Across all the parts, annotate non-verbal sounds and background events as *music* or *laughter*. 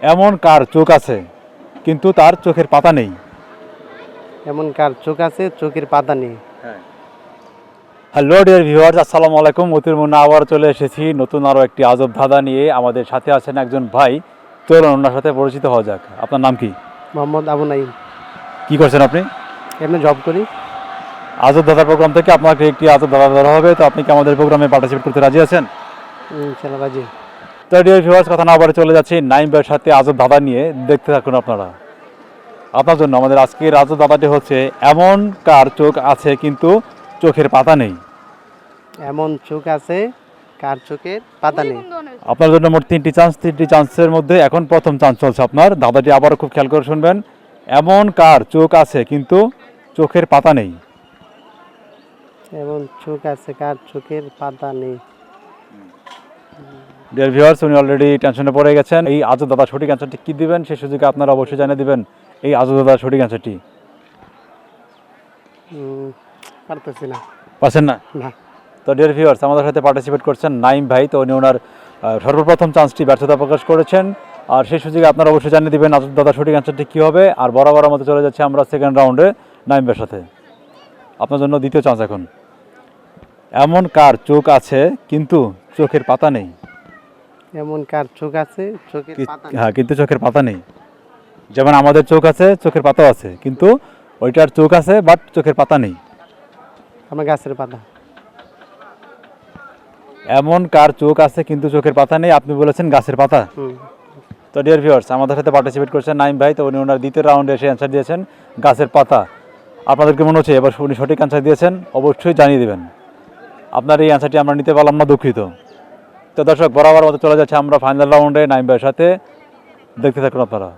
এমন কার চোখ আছে কিন্তু তার চোখের পাতা নেই। এমন কার চোখ আছে চোখের পাতা নেই। হ্যালো ডিয়ার ভিউয়ার্স আসসালামু আলাইকুম। মতির মুন্না আবার চলে এসেছি নতুন আরও একটি আজব ধাঁধা নিয়ে। আমাদের সাথে আছেন একজন ভাই। চলুন ওনার সাথে পরিচিত হওয়া যাক। আপনার নাম কি? মোহাম্মদ আবু নাইম কি করছেন আপনি? এমনি জব করি। আজব দাদা প্রোগ্রাম থেকে আপনাকে একটি আজব দাদা ধরা হবে। তো আপনি কি আমাদের প্রোগ্রামে পার্টিসিপেট করতে রাজি আছেন? রাজি। তো ডিয়ার ভিউয়ার্স কথা না বলে চলে যাচ্ছি নাইম ভাইয়ের সাথে আজব দাদা নিয়ে। দেখতে থাকুন আপনারা। আপনার জন্য আমাদের আজকের আজব দাদাটি হচ্ছে এমন কার চোখ আছে কিন্তু চোখের পাতা নেই। এমন চোখ আছে কার চোখের পাতা নেই। আপনার জন্য মোট তিনটি চান্স তিনটি চান্সের মধ্যে এখন প্রথম চান্স চলছে আপনার। দাদাটি আবারও খুব খেয়াল করে শুনবেন। এমন কার চোখ আছে কিন্তু চোখের পাতা নেই। এমন চোখ আছে কার চোখের পাতা নেই। ডিয়ার ভিউয়ার্স উনি অলরেডি টেনশনে পড়ে গেছেন। এই আজব দাদা সঠিক অ্যান্সারটি কী দিবেন? সে সুযোগে আপনারা অবশ্যই জানিয়ে দিবেন। এই আজব দাদার সঠিক অ্যান্সারটি পারতেছি না। তো ডিয়ার ভিউয়ার্স আমাদের সাথে পার্টিসিপেট করছেন নাইম ভাই। তো উনি ওনার সর্বপ্রথম চান্সটি ব্যর্থতা প্রকাশ করেছেন। আর সেই সুযোগে আপনারা অবশ্যই জানিয়ে দিবেন আজব দাদা সঠিক অ্যান্সারটি কী হবে। আর বরাবর মতো চলে যাচ্ছে আমরা সেকেন্ড রাউন্ডে নাইম ভাইয়ের সাথে। আপনার জন্য দ্বিতীয় চান্স এখন। এমন কার চোখ আছে কিন্তু চোখের পাতা নেই। এমন কার চোখ আছে? চোখের পাতা হ্যাঁ কিন্তু চোখের পাতা নেই। যেমন আমাদের চোখ আছে চোখের পাতাও আছে কিন্তু ওইটার চোখ আছে বাট চোখের পাতা নেই। আমার গাছের পাতা। এমন কার চোখ আছে কিন্তু চোখের পাতা নেই আপনি বলেছেন গাছের পাতা। তো ডিয়ার ভিউয়ার্স আমাদের সাথে পার্টিসিপেট করছেন নাইম ভাই তো উনি ওনার দ্বিতীয় রাউন্ডে এসে অ্যান্সার দিয়েছেন গাছের পাতা। আপনাদেরকে মনে হচ্ছে এবার উনি সঠিক অ্যান্সার দিয়েছেন অবশ্যই জানিয়ে দেবেন। আপনার এই অ্যান্সারটি আমরা নিতে পারলাম না দুঃখিত। তো দর্শক বরাবর মতো চলে যাচ্ছে আমরা ফাইনাল রাউন্ডে নাইম ভাইয়ের সাথে। দেখতে থাকুন আপনারা।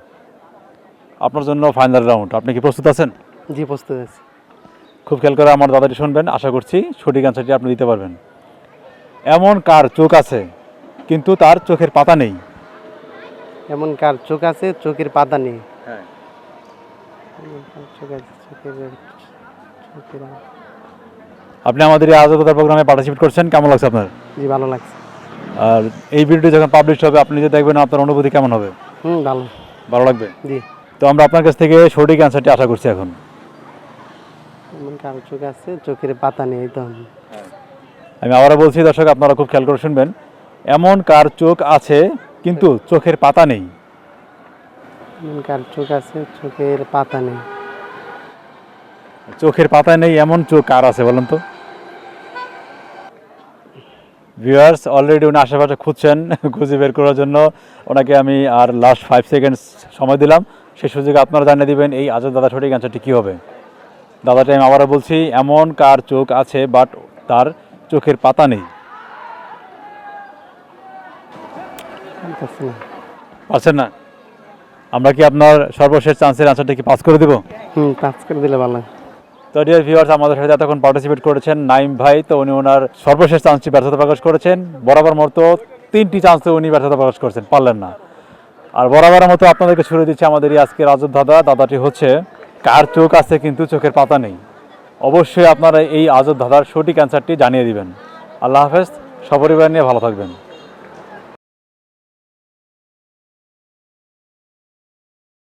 আপনার জন্য ফাইনাল রাউন্ড আপনি কি প্রস্তুত আছেন? জি প্রস্তুত আছি। খুব খেয়াল করে আমার দাদাটি শুনবেন আশা করছি সঠিক অ্যান্সারটি আপনি দিতে পারবেন। এমন কার চোখ আছে কিন্তু তার চোখের পাতা নেই। এমন কার চোখ আছে চোখের পাতা নেই। হ্যাঁ। আপনি আমাদের এই আজগতার প্রোগ্রামে পার্টিসিপেট করছেন কেমন লাগছে আপনার? জি ভালো লাগছে। আর এই ভিডিওটি যখন পাবলিশ হবে আপনি যে দেখবেন আপনার অনুভূতি কেমন হবে? হুম ভালো। ভালো লাগবে? জি। তো আমরা আপনার কাছ থেকে সঠিক অ্যান্সারটি আশা করছি এখন। কার চোখ আছে চোখের পাতা নেই তো। আমি আবারও বলছি দর্শক আপনারা খুব খেয়াল করে শুনবেন। এমন কার চোখ আছে কিন্তু চোখের পাতা নেই। এমন কার চোখ আছে চোখের পাতা নেই। চোখের পাতা নেই এমন চোখ কার আছে বলেন তো? ভিউয়ার্স অলরেডি উনি আশেপাশে খুঁজছেন *laughs* খুঁজে বের করার জন্য। ওনাকে আমি আর লাস্ট ফাইভ সেকেন্ডস সময় দিলাম। সেই সুযোগে আপনারা জানিয়ে দিবেন, এই আজব দাদা সঠিক অ্যান্সারটি কী হবে? দাদাটা আমি আবারও বলছি, এমন কার চোখ আছে বাট তার চোখের পাতা নেই। পারছেন না? আমরা কি আপনার সর্বশেষ চান্সের অ্যান্সারটা কি পাস করে দেবো? হুম পাঁচ করে দিলে ভালো। তো ডিয়ার ভিউয়ার্স আমাদের সাথে এতক্ষণ পার্টিসিপেট করেছেন নাইম ভাই। তো উনি ওনার সর্বশেষ চান্সটি ব্যর্থতা প্রকাশ করেছেন। বরাবর মতো তিনটি চান্সে উনি ব্যর্থতা প্রকাশ করেছেন, পারলেন না। আর বরাবর মতো আপনাদেরকে ছুড়ে দিচ্ছে আমাদের এই আজকের আজব দাদা। দাদাটি হচ্ছে, কার চোখ আছে কিন্তু চোখের পাতা নেই। অবশ্যই আপনারা এই আজব দাদার সঠিক অ্যান্সারটি জানিয়ে দিবেন। আল্লাহ হাফেজ, সপরিবার নিয়ে ভালো থাকবেন।